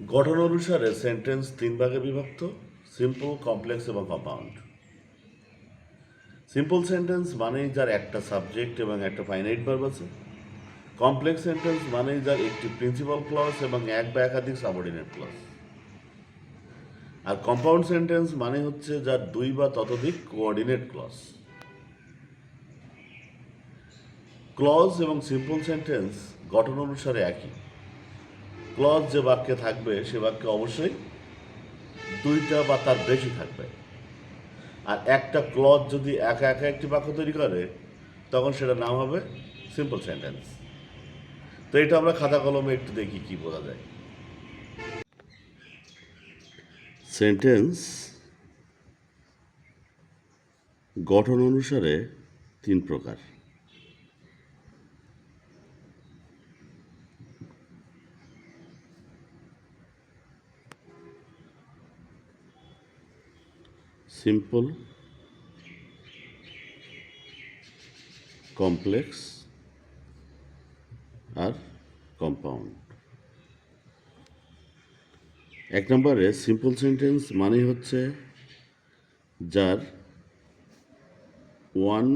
গঠন অনুসারে সেন্টেন্স তিন ভাগে বিভক্ত সিম্পল কমপ্লেক্স এবং কম্পাউন্ড সিম্পল সেন্টেন্স মানেই যার একটা সাবজেক্ট এবং একটা ফাইনাইট ভার্ব আছে। কমপ্লেক্স সেন্টেন্স মানেই যার একটি প্রিন্সিপাল ক্লস এবং এক বা একাধিক সাবঅর্ডিনেট ক্লস আর কম্পাউন্ড সেন্টেন্স মানে হচ্ছে যার দুই বা ততোধিক কোঅর্ডিনেট ক্লজ ক্লজ এবং সিম্পল সেন্টেন্স গঠন অনুসারে একই। ক্লজ যে বাক্যে থাকবে, সে বাক্যে অবশ্যই দুইটা বা তার বেশি থাকবে। আর একটা ক্লজ যদি একা একা একটি বাক্য তৈরি করে, তখন সেটার নাম হবে সিম্পল সেন্টেন্স তো এটা আমরা খাতা কলমে একটু দেখি কি বোঝা যায়। সেন্টেন্স গঠন অনুসারে তিন প্রকার। সিম্পল, কমপ্লেক্স আর কম্পাউন্ড। এক নম্বরে সিম্পল সেন্টেন্স মানে হচ্ছে যার ওয়ান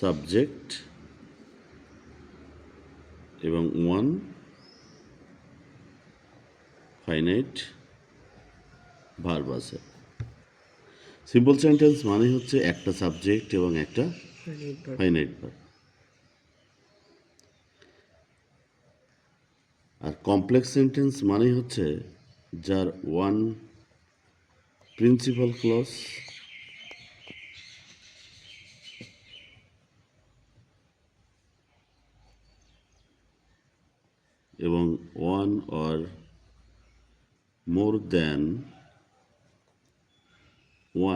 সাবজেক্ট এবং ওয়ান ফাইনাইট ভার্ব আছে। সিম্পল সেন্টেন্স মানে হচ্ছে একটা সাবজেক্ট এবং একটা ফাইনাইট ভার্ব আর কমপ্লেক্স সেন্টেন্স মানে হচ্ছে যার ওয়ান প্রিন্সিপাল ক্লস এবং one or more than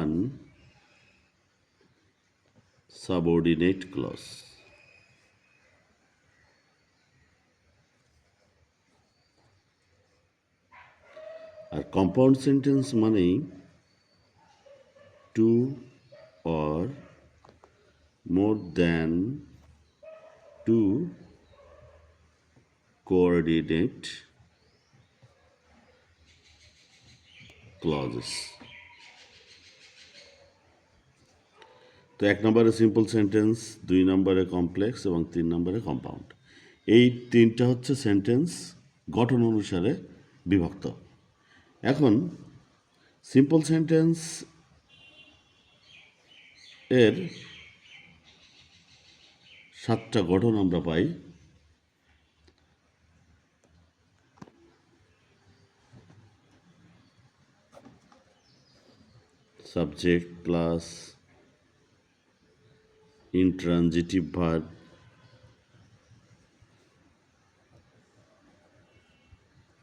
one subordinate clause R compound sentence মানেই two or more than two coordinate clauses তো এক নম্বরে সিম্পল সেন্টেন্স দুই নম্বরে কমপ্লেক্স এবং তিন নম্বরে কম্পাউন্ড এই তিনটা হচ্ছে সেন্টেন্স গঠন অনুসারে বিভক্ত। এখন সিম্পল সেন্টেন্স এর সাতটা গঠন আমরা পাই। সাবজেক্ট প্লাস ইন্ট্রানজিটিভ ভার্ব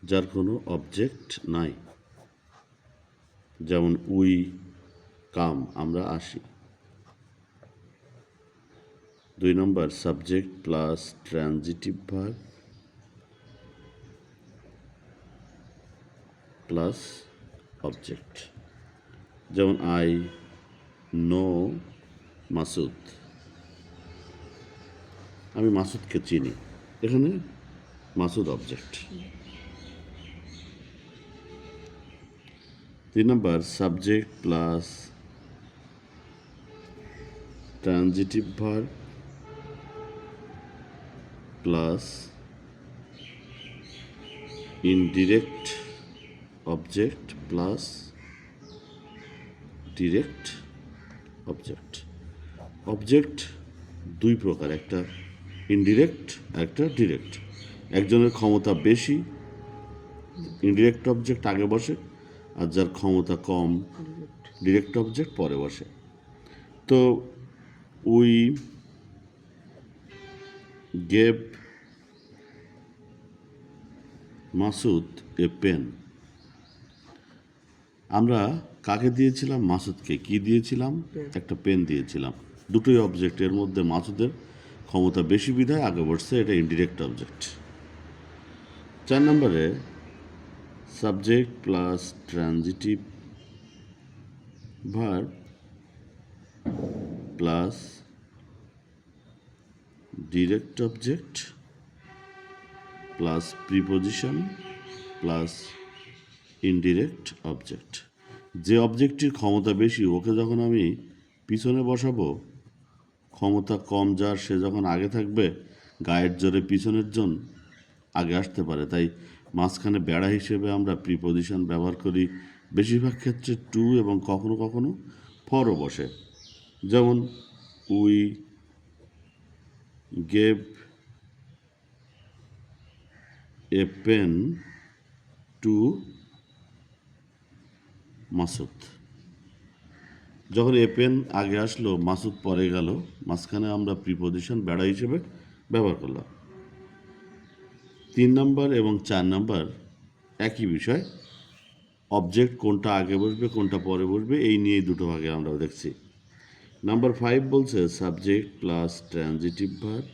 যার কোনো অবজেক্ট নাই। যেমন উই, কাম, আমরা আসি। দুই নম্বর subject plus transitive verb plus object যেমন আই নো মাসুদ। আমি মাসুদকে চিনি। এখানে মাসুদ অবজেক্ট তিন নম্বর subject plus transitive verb plus indirect object plus direct object object দুই প্রকার, একটা ইনডিরেক্ট একটা ডিরেক্ট একজনের ক্ষমতা বেশি ইনডিরেক্ট অবজেক্ট আগে বসে আর যার ক্ষমতা কম ডিরেক্ট অবজেক্ট পরে বসে। তো we gave Masud a pen আমরা কাকে দিয়েছিলাম? মাসুদকে কি দিয়েছিলাম? একটা পেন দিয়েছিলাম। দুটোই অবজেক্ট এর মধ্যে মাসুদের ক্ষমতা বেশি বিধায় আগে বসছে, এটা ইনডিরেক্ট অবজেক্ট চার নম্বরে subject plus transitive verb plus direct object plus preposition plus indirect object যে অবজেক্টটির ক্ষমতা বেশি, ওকে যখন আমি পিছনে বসাবো ক্ষমতা কম যার, সে যখন আগে থাকবে, গায়ের জোরে পিছনের জন আগে আসতে পারে। তাই মাঝখানে বেড়া হিসেবে আমরা প্রিপোজিশন ব্যবহার করি। বেশিরভাগ ক্ষেত্রে টু এবং কখনো কখনো ফরও বসে। যেমন we gave a pen to Masud যখন এ পেন আগে আসলো, মাসুদ পরে গেল, মাঝখানে আমরা প্রিপোজিশন বেড়া হিসেবে ব্যবহার করলাম। তিন নম্বর এবং চার নম্বর একই বিষয় অবজেক্ট কোনটা আগে বসবে, কোনটা পরে বসবে, এই নিয়ে দুটো ভাগে আমরা দেখছি। নাম্বার ফাইভ বলছে subject plus transitive verb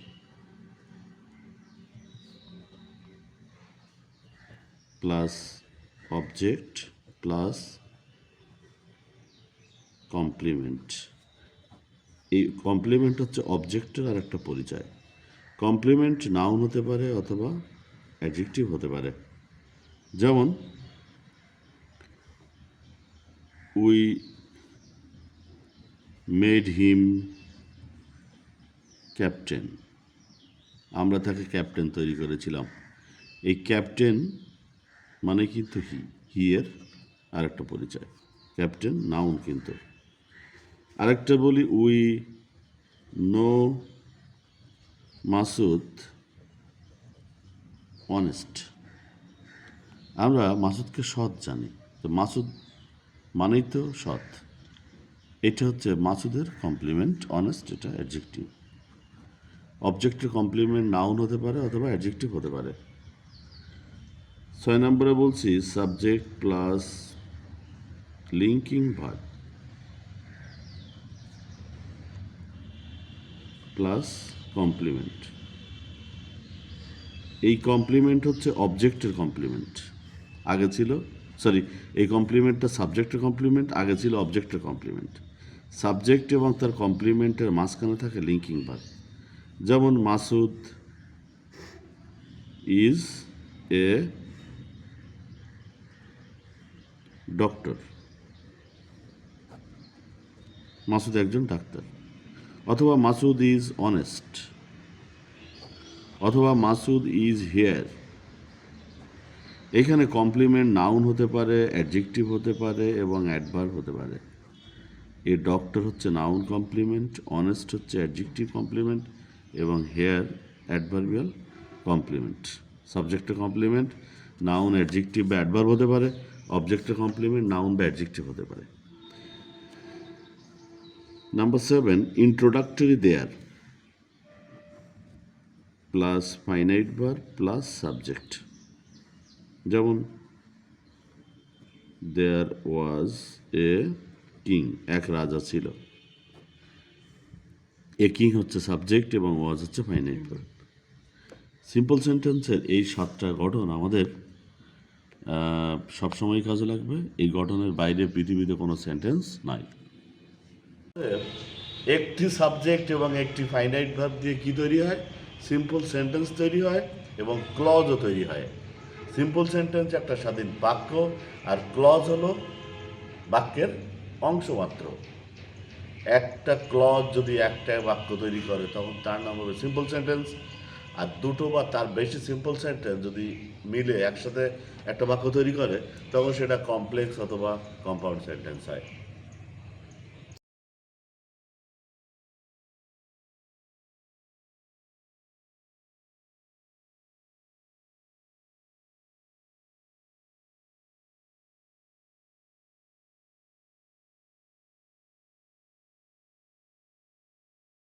plus object plus complement. এই কমপ্লিমেন্ট হচ্ছে অবজেক্টের আর একটা পরিচয়। কমপ্লিমেন্ট নাউন হতে পারে অথবা অ্যাডজেক্টিভ হতে পারে। যেমন উই মেড হিম ক্যাপ্টেন আমরা তাকে ক্যাপ্টেন তৈরি করেছিলাম। এই ক্যাপ্টেন মানে কিন্তু হি হিয়ের আরেকটা পরিচয়। ক্যাপ্টেন নাউন কিন্তু। আরেকটা বলি, উই নো মাসুদ অনেস্ট আমরা মাসুদকে সৎ জানি। তো মাসুদ মানেই তো সৎ। এটা হচ্ছে মাসুদের কমপ্লিমেন্ট অনেস্ট এটা অ্যাডজেক্টিভ অবজেক্টের কমপ্লিমেন্ট নাউন হতে পারে অথবা অ্যাডজেক্টিভ হতে পারে। ছয় নম্বরে বলছি subject plus linking verb plus complement. এই কমপ্লিমেন্ট হচ্ছে অবজেক্টের কমপ্লিমেন্ট। আগে ছিল, সরি, এই কমপ্লিমেন্টটা সাবজেক্টের কমপ্লিমেন্ট, আগে ছিল অবজেক্টের কমপ্লিমেন্ট। সাবজেক্ট এবং তার কমপ্লিমেন্টের মাঝখানে থাকে লিঙ্কিং ভার্ব যেমন Masud is a doctor. Masud একজন ডাক্তার। অথবা মাসুদ ইজ অনেস্ট। অথবা মাসুদ ইজ হেয়ার। এখানে কমপ্লিমেন্ট নাউন হতে পারে, অ্যাডজেক্টিভ হতে পারে এবং অ্যাডভার্ব হতে পারে। এ ডক্টর হচ্ছে নাউন কমপ্লিমেন্ট, অনেস্ট হচ্ছে অ্যাডজেক্টিভ কমপ্লিমেন্ট এবং হেয়ার অ্যাডভার্বিয়াল কমপ্লিমেন্ট। সাবজেক্টের কমপ্লিমেন্ট, নাউন অ্যাডজেক্টিভ বা অ্যাডভার্ব হতে পারে অবজেক্টের কমপ্লিমেন্ট, নাউন বা অ্যাডজেক্টিভ হতে পারে। Number seven introductory there plus finite bar plus subject যেমন দেয়ার ওয়াজ এ কিং এক রাজা ছিল। এ কিং হচ্ছে সাবজেক্ট এবং ওয়াজ হচ্ছে ফাইনাইট বার সিম্পল সেন্টেন্সের এই সাতটা গঠন আমাদের সবসময় কাজে লাগবে। এই গঠনের বাইরে পৃথিবীতে কোনো সেন্টেন্স নাই। একটি সাবজেক্ট এবং একটি ফাইনাইট ভাব দিয়ে কি তৈরি হয়? সিম্পল সেন্টেন্স তৈরি হয় এবং ক্লজও তৈরি হয়। সিম্পল সেন্টেন্স একটা স্বাধীন বাক্য আর ক্লজ হলো বাক্যের অংশ মাত্র একটা ক্লজ যদি একটা বাক্য তৈরি করে, তখন তার নাম হবে সিম্পল সেন্টেন্স আর দুটো বা তার বেশি সিম্পল সেন্টেন্স যদি মিলে একসাথে একটা বাক্য তৈরি করে, তখন সেটা কমপ্লেক্স অথবা কম্পাউন্ড সেন্টেন্স হয়।